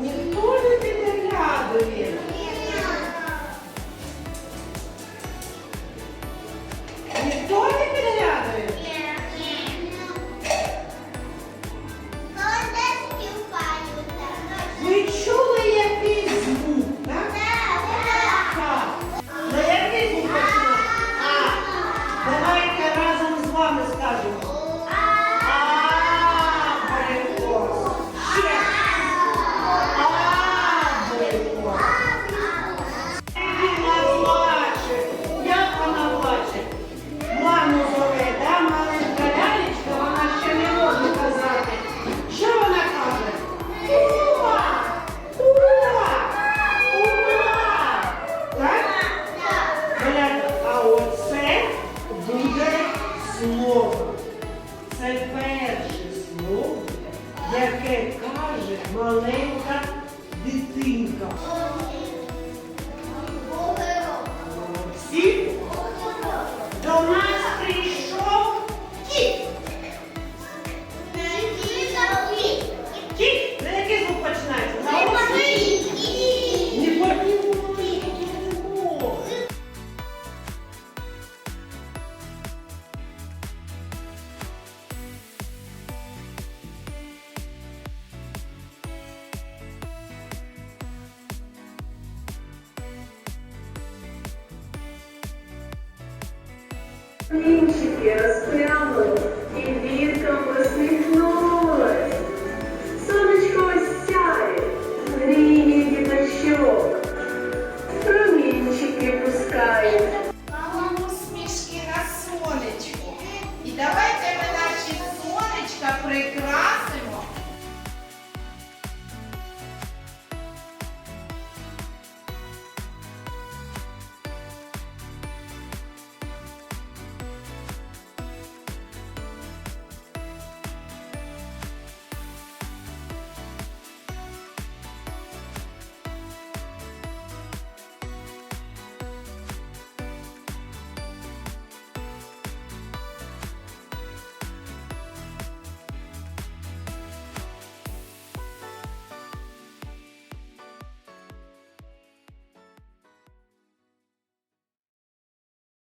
Woo! Каже маленька дитинка. Всі príncipe, as criamos.